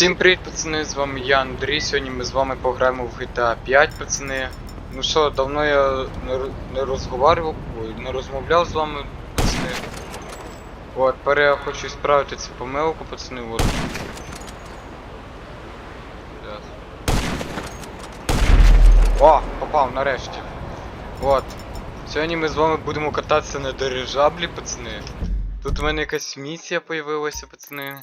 Всім привіт, пацани, з вами я Андрій. Сьогодні ми з вами пограємо в GTA 5, пацани. Ну що, давно я не, розговарював, не розмовляв з вами, пацани. От, тепер я хочу справити цю помилку, пацани, от. О, попав нарешті. От. Сьогодні ми з вами будемо кататися на дирижаблі, пацани. Тут у мене якась місія появилася, пацани.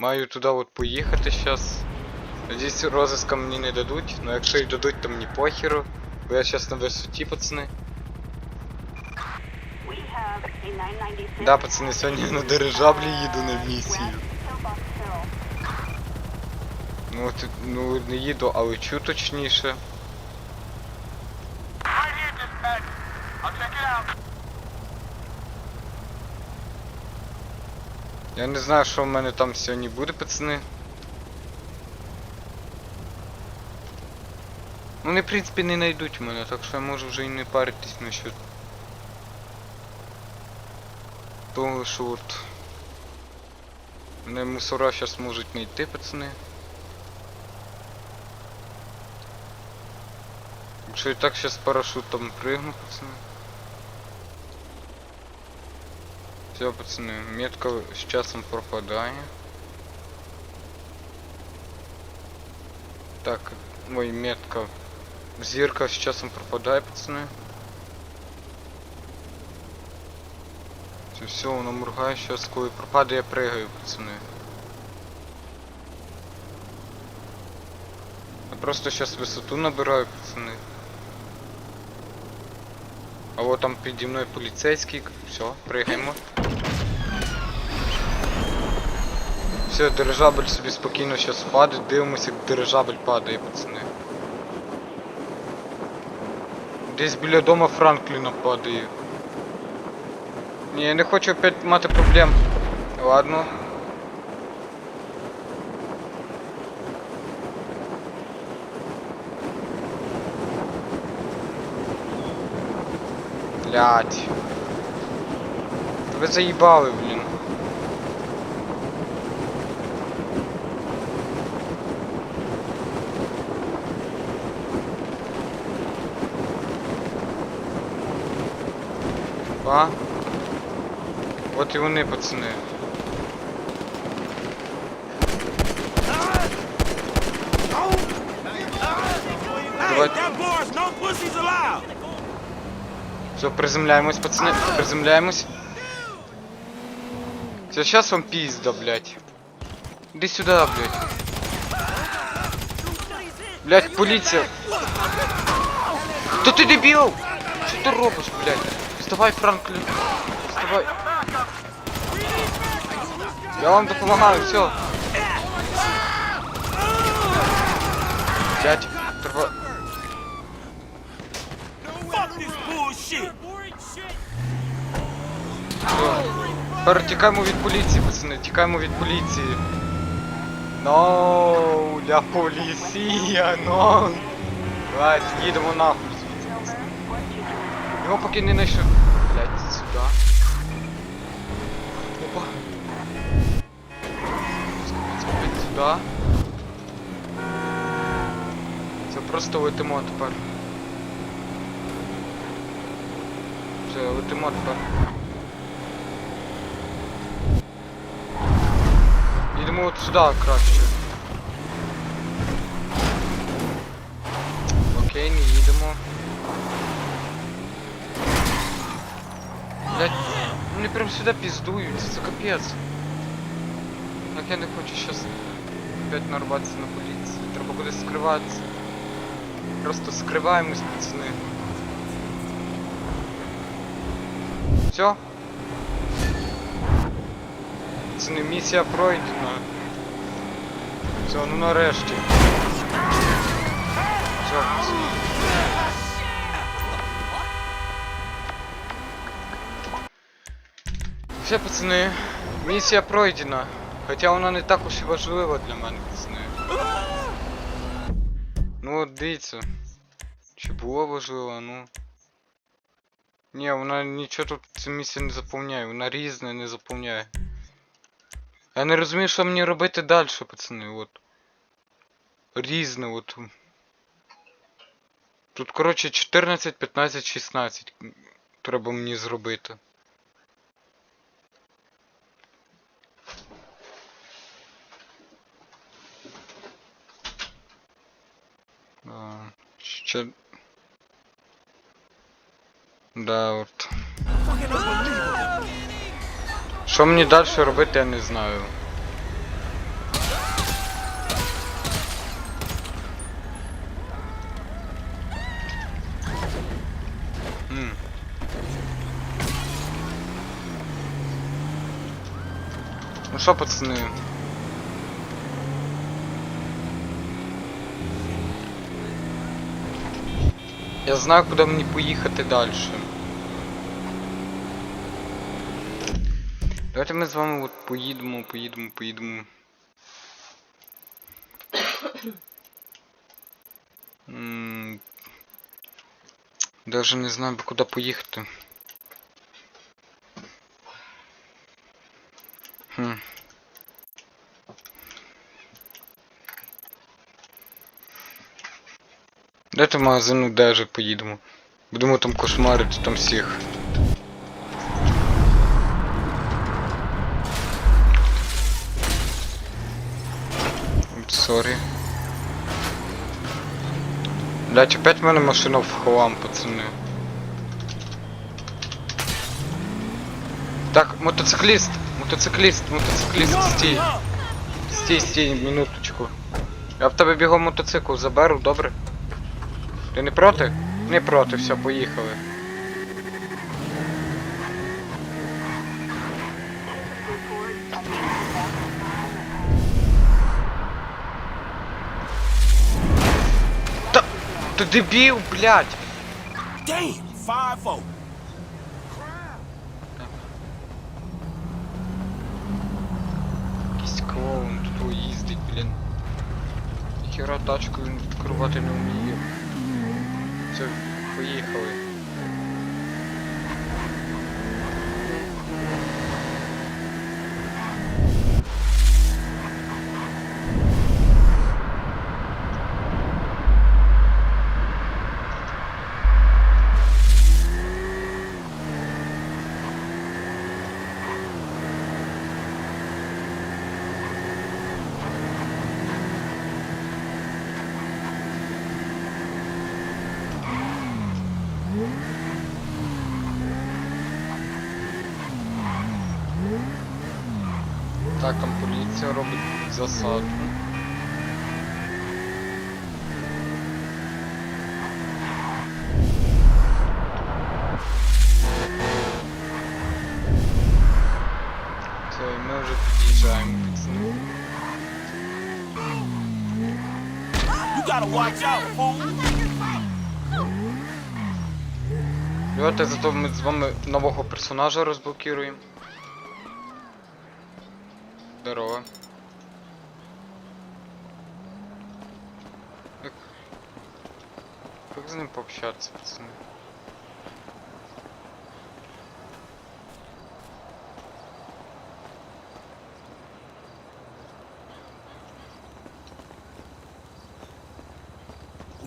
Маю туди от поїхати зараз. Надіюсь, розыска мені не дадуть, но якщо й дадуть, то мені похеру. Бо я зараз на висоті, пацани. Да, пацани, сьогодні на дирижаблі їду на місію. Ну, от, ну не їду, а лечу точніше. Я не знаю, що в мене там сьогодні буде, пацани. Вони, в принципі, не знайдуть мене, так що я можу вже і не паритись насчет того, що от мене мусора зараз можуть знайти, пацани. Якщо я так зараз парашутом пригну, пацани. Все, пацаны, метка с часом пропадає. Так, мой метка. Зірка з часом пропадає, пацани. Все, все, воно моргає, сейчас коли пропаде, я пригаю, пацани. Я просто сейчас висоту набираю, пацани. А вот там піді мною поліцейський. Все, пригаємо. Все, дирижабль собі спокійно зараз падає, дивимося, як дирижабль падає, пацани. Десь біля дома Франкліна падає. Ні, я не хочу опять мати проблем. Ладно. Блять. Ви заїбали, блін. А? От і вони, пацани. Давай. That bar's no pussies. Все, приземляємось, пацани, приземляємось. Все, сейчас вам пизда, блядь. Иди сюда, блядь. Блядь, полиция. Да ты дебил! Что ты робишь? Вставай, Франклин. Вставай. Я вам допомагаю, все. Блядь, трава... Fuck this bullshit. Тепер тікаємо від поліції, пацани, тікаємо від поліції. Ноу, ля поліція, но. Давай, їдемо нахуй звідси. пацани. Його поки не знайшов. Блять, сюди. Опа. Скопить, скопить сюди. Це просто летимо тепер. Все, летимо тепер. Їдемо от сюди краще. Окей, не їдемо. Блять, вони прям сюди піздують, це капець. Так я не хочу щас опять нарватися на поліцію. Треба кудись скриватися. Просто скриваємось, пацани. Все? Не місія пройдена. Все, ну нарешті. Все, пацани. Все, пацани, місія пройдена. Хоча вона не так уж і важлива для мене, пацани. Ну от дивіться. Чи була важлива, ну. Ні, вона нічого тут цю місію не заповняє, вона різне не заповняє. Я не розумію, що мені робити далі, пацани, от. Різне, от. Тут, коротше, 14, 15, 16 треба мені зробити. Ще... Да, от. Що мені далі робити, я не знаю. Ну що, пацани? Я знаю, куди мені поїхати далі. Давайте ми з вами от поїдемо, поїдемо, поїдемо. Даже не знаю, куди поїхати. Хм. Давайте в магазин одежі поїдемо. Будемо там кошмарити там всіх. Сорі. Блять, опять в мене машина в хлам, пацани. Так, мотоцикліст! Мотоцикліст, мотоцикліст, стій. Стій, стій, минуточку. Я в тебе бігом мотоцикл заберу, добре? Ти не проти? Не проти, все, поїхали. Та... Ти дебіл, блядь! Damn, 5-4. Якийсь клоун тут їздить, блін. Хіра тачку він керувати не вміє. Все, поїхали. Так, там поліція робить засадку. Все, і ми вже під'їжджаємо, пацани. You gotta watch out, fool. Давайте зато ми з вами нового персонажа розблокируємо. Здорово. Как з ним пообщатися, пацани?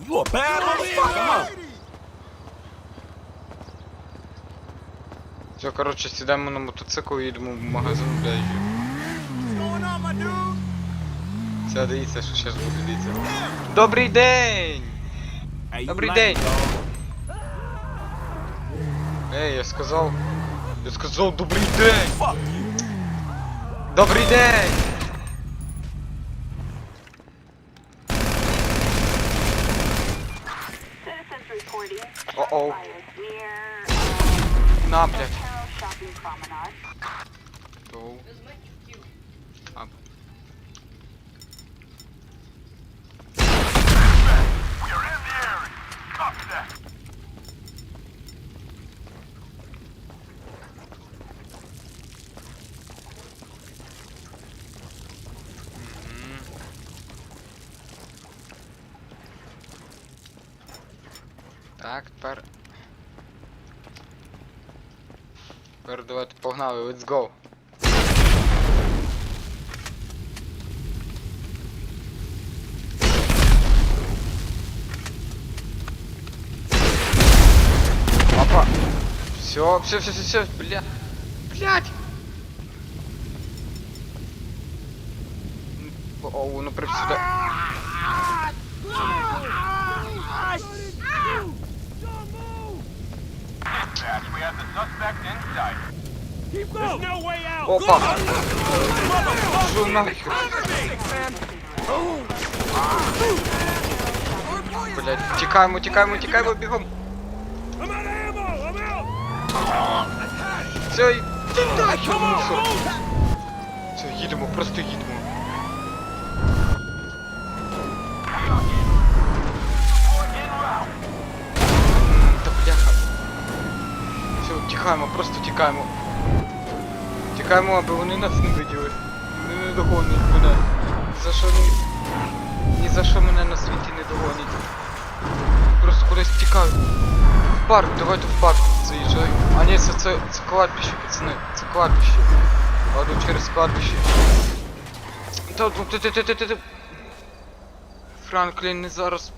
You a bad motherfucker. Come on. Все, коротше, сідаємо на мотоцикл і їдемо в магазин блядь. Все, дивіться, що зараз буде дивіться. Добрий день! Hey, you Добрий lame, день. dog. Ей, я сказав. Я сказав добрий день! Fuck you. Добрий день! Citizens reporting Uh-oh. fires near uh, На, блядь. Так, тепер. Тепер давайте погнали, let's go! Опа! Все, все, все, все, все, бля. Блять! О, ну прям сюда. Опа! Що нахер? Блять, тікаємо, тікаємо, тікаємо, бігом. Все, йди нахер, мусор. Все, їдемо, просто їдемо. Та бляха. Просто тікаємо. Тікаємо, аби вони нас не виділи. Вони не догонять мене. За що ні. Ні за що мене на світі не догонять. Просто кудись тікаю. В парк, давайте в парк заїжджаю. А ні, це, це, це кладбище, пацани. Це кладбище. Ладно, через кладбище. Та, ну, ти, ти, ти, ти, ти. Франклін, не зараз.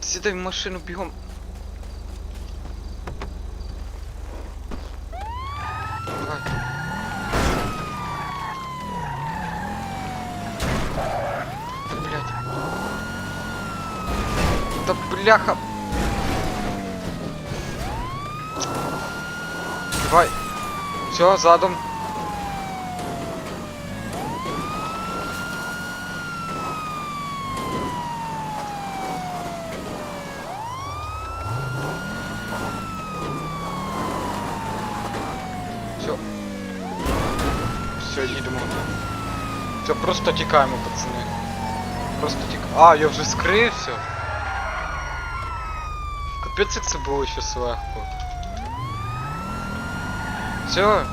Сідай в машину бігом. Давай. Блять. Да бляха. Давай. Все, задом. Все. Все, їдемо. Все, просто тікаємо, пацани. Просто тікаємо. А, я вже скрився. Капець, як це було щось легко. Все.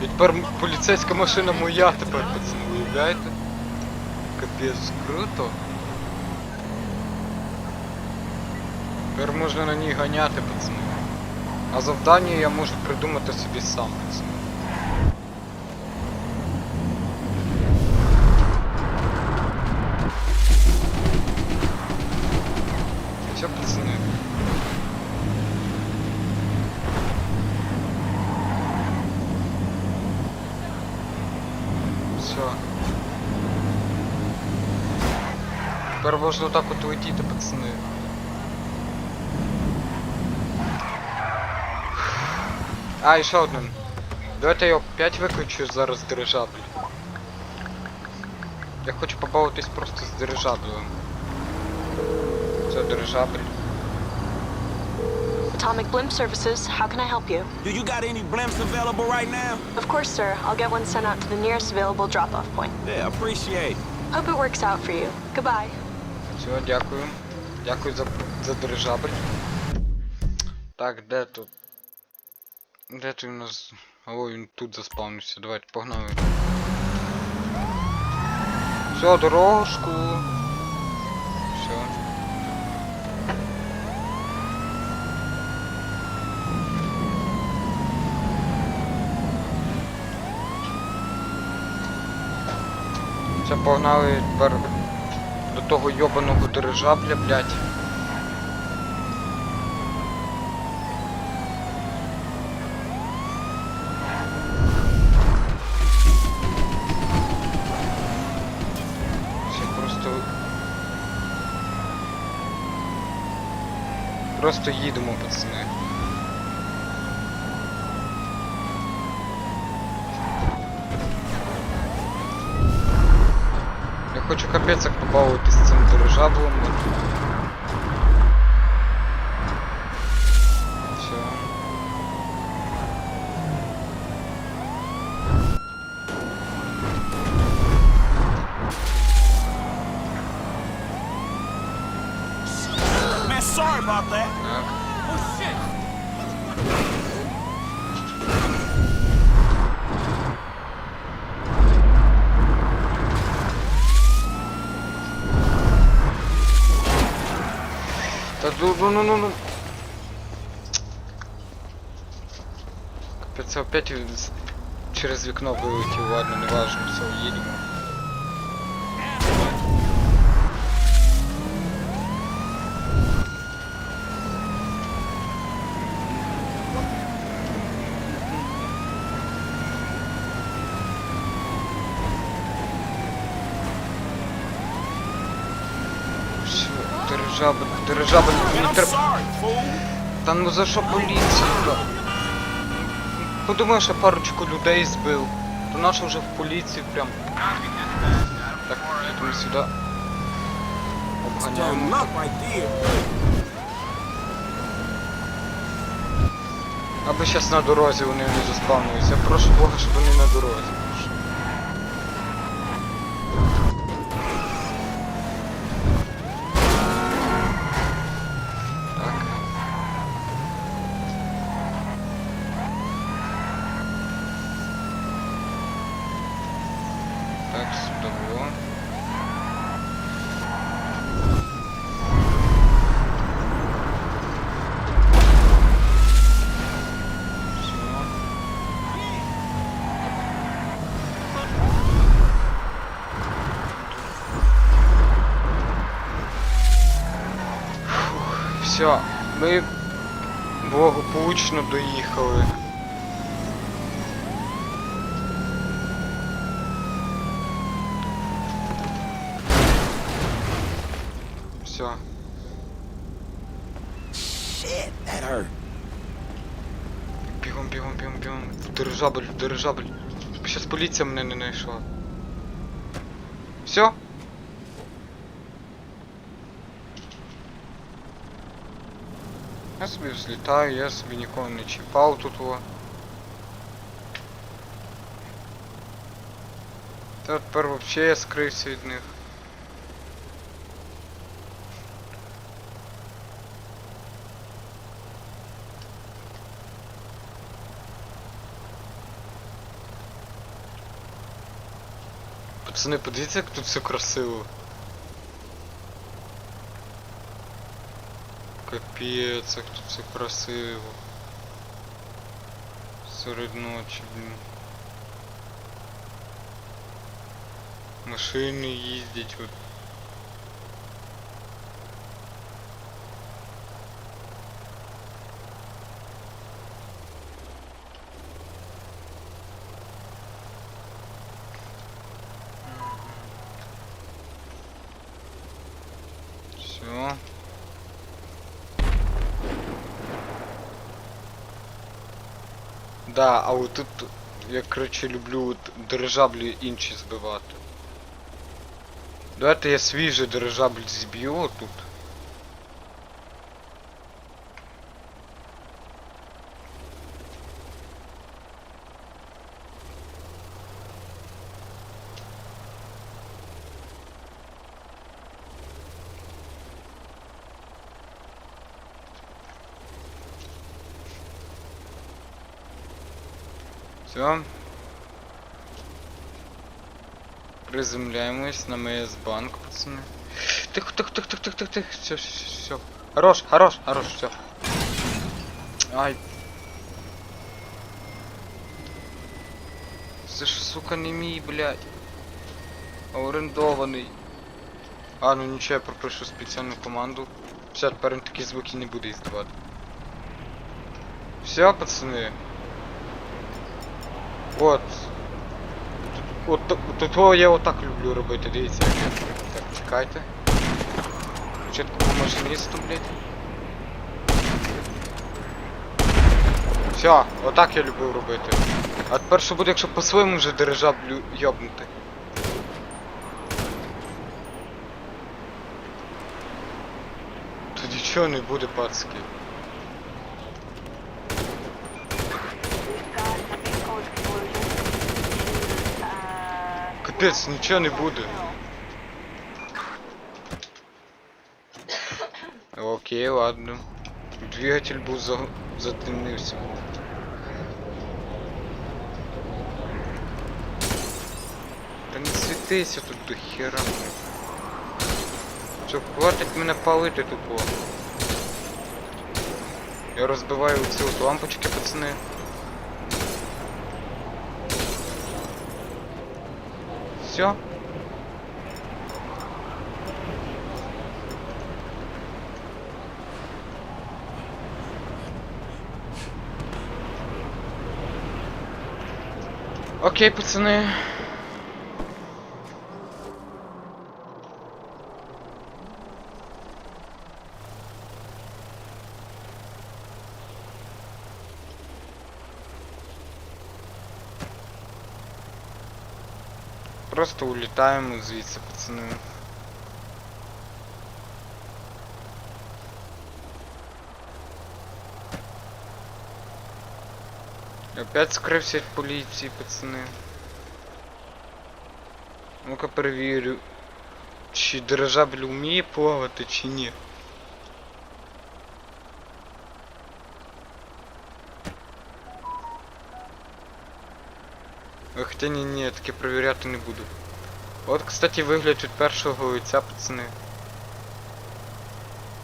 Тепер поліцейська машина моя тепер, пацани, уявляєте? Капець, круто. Тепер можна на ній ганяти, пацани. А завдання я можу придумати собі сам, пацани. Тепер можна так от летіти, пацани. А, і ще один. Давайте я опять виключу зараз дирижабль. Я хочу побавитись просто з дирижаблем. Це дирижабль. Atomic Blimp Services, how can I help you? Do you got any blimps available right now? Of course, sir. I'll get one sent out to the nearest available drop-off point. Yeah, appreciate. Hope it works out for you. Goodbye. Все, дякую. Дякую за, за дирижабль. Так, де тут? Де ти у нас. О, він тут заспавнився. Давайте погнали. Все, дорожку. Все. Все, погнали тепер того йобаного дирижабля, блядь. Все просто. Просто їдемо, пацани. Хочу капець як побавитись з цим дирижаблем. Все. Man, sorry about that. Так. Oh shit. Ну, ну, ну, ну. Капец, опять через вікно вилетів, ладно, не важно, все, їдемо. Держабль, держабль. Та ну за що поліція? Подумаєш, я парочку людей збив. То наша вже в поліції прям. Так, ми сюди. Обганяємо. Аби щас на дорозі вони не заспавнилися. Я прошу Бога, щоб вони на дорозі. Прошу. Так. Так, сюди було. Все. Все, ми благополучно доїхали. Все. Бігом, бігом, бігом, бігом. Дирижабль, дирижабль. Щас поліція мене не знайшла. Все? Я собі взлітаю, я собі нікого не чіпав тут о. Та тепер взагалі я скрився від них. Пацани, подивіться, як тут все красиво. Капець, як тут все красиво. Серед ночі, блін. Машини їздять от. Да, а от тут я короче люблю дирижаблі інші збивати. Давайте я свіжий дирижабль зб'ю отут. Все. Приземляємось на МС банк, пацани. Тихо, тихо, тихо, тихо, тихо, тихо, тихо. Все, все, все. Хорош, хорош, хорош, все. Ай. Це ж, сука, не мій, блядь. Орендований. А, ну нічого, я пропишу спеціальну команду. Все, він такі звуки не буде іздавати. Все, пацани. От. От, от, от того я отак люблю робити, дивіться. Так, чекайте. Спочатку по машиністу, блядь. Все, отак я люблю робити. А тепер що буде, якщо по своєму вже дирижаблю йобнути? Тоді чого не буде, пацки? Капець, нічого не буде. Окей, ладно. Двигатель був за... затемнився. Та не світися тут до хера. Що, хватить мене палити тупо. Я розбиваю ці от лампочки, пацани. Все. Окей, пацани. Просто улітаємо звідси, пацани. Опять скрився від поліції, пацани. Ну-ка перевірю, чи дирижабль вміє плавати, чи ні. Хоча ні, ні, таке перевіряти не буду. От, кстати, вигляд від першого лиця, пацани.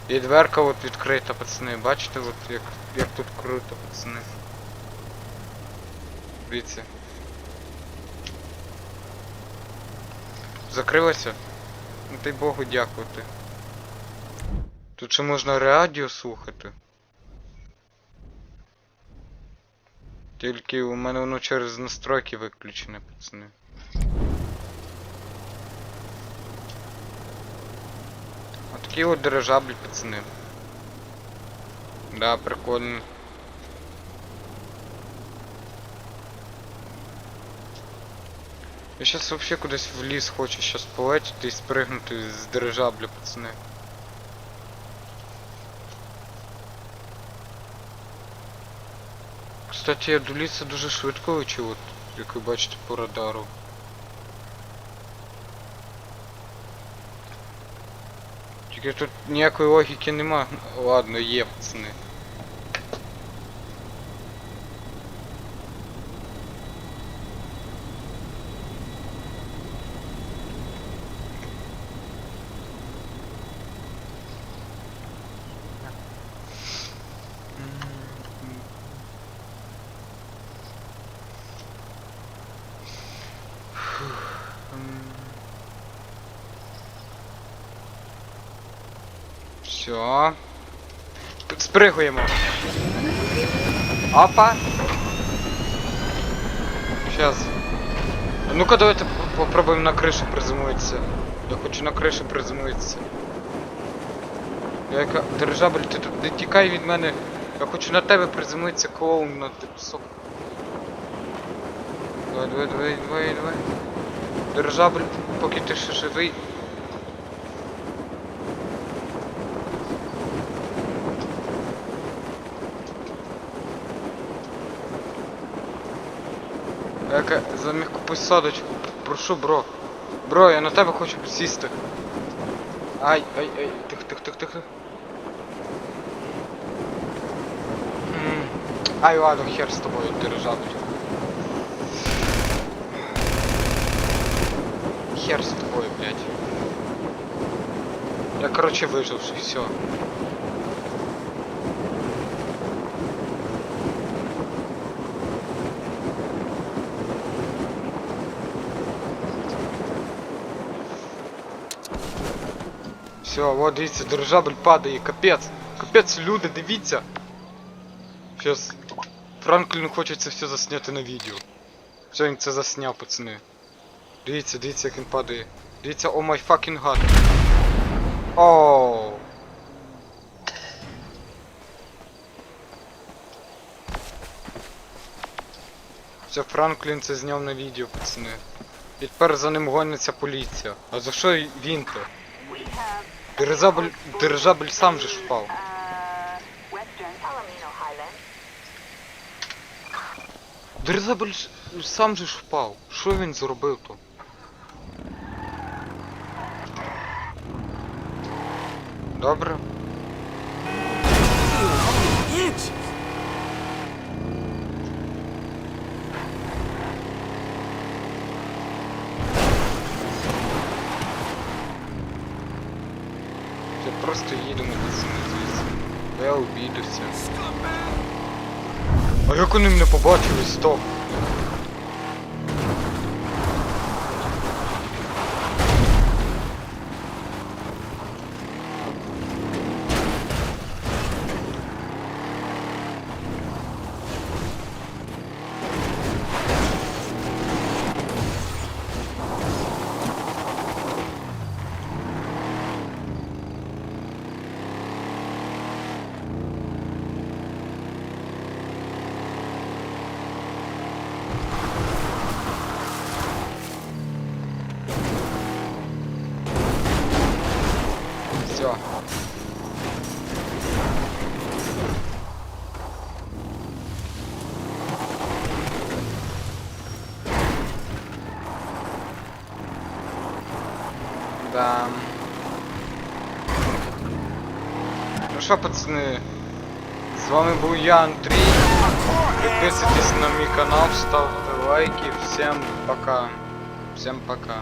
І дверка от відкрита, пацани. Бачите, от як, як тут круто, пацани. Дивіться. Закрилося? Ну дай Богу дякувати. Тут ще можна радіо слухати. Тільки у мене воно через настройки виключене, пацани. Отакі от дирижаблі, пацани. Да, прикольно. Я щас вообще кудись в ліс хочу щас полетіти і спригнути з дирижабля, пацани. Кстати, до дуже швидко лечу, от, як ви бачите по радару. Тільки тут ніякої логіки нема. Ладно, є, пацани. Спригуємо. Опа. Сейчас. Ну-ка давайте попробуємо на кришу приземлитися. Я хочу на кришу приземлитися. Яка... Дирижабль, ти тут не тікай від мене. Я хочу на тебе приземлитися, клоун на ти сок. Давай, давай, давай, давай, давай. Дирижабль, поки ти ще живий. Яка за м'яку посадочку. Прошу, бро. Бро, я на тебе хочу сісти. Ай, ай, ай, тих, тих, тих, тих. Ай, ладно, хер з тобою, дирижабль. Хер з тобою, блядь. Я, короче, выживший, все. Все, вот дивіться, дирижабль падає, капець. Капець, люди, дивіться. Щас. Франкліну хочеться все засняти на відео. Все, він це засняв, пацани. Дивіться, дивіться, як він падає. Дивіться, о май fucking god. Оу. Все, Франклін це зняв на відео, пацани. І тепер за ним гониться поліція. А за що? We have Дирижабль, дирижабль сам же ж впав. Дирижабль сам же ж впав. Що він зробив то? Добре. Inches. Це просто їдемо пацани звідси. Бо Я обійдуся. А як вони мене побачили? Стоп. Що, пацани, з вами був я, Андрій. Підписуйтесь на мій канал, ставте лайки. Всем пока. Всем пока.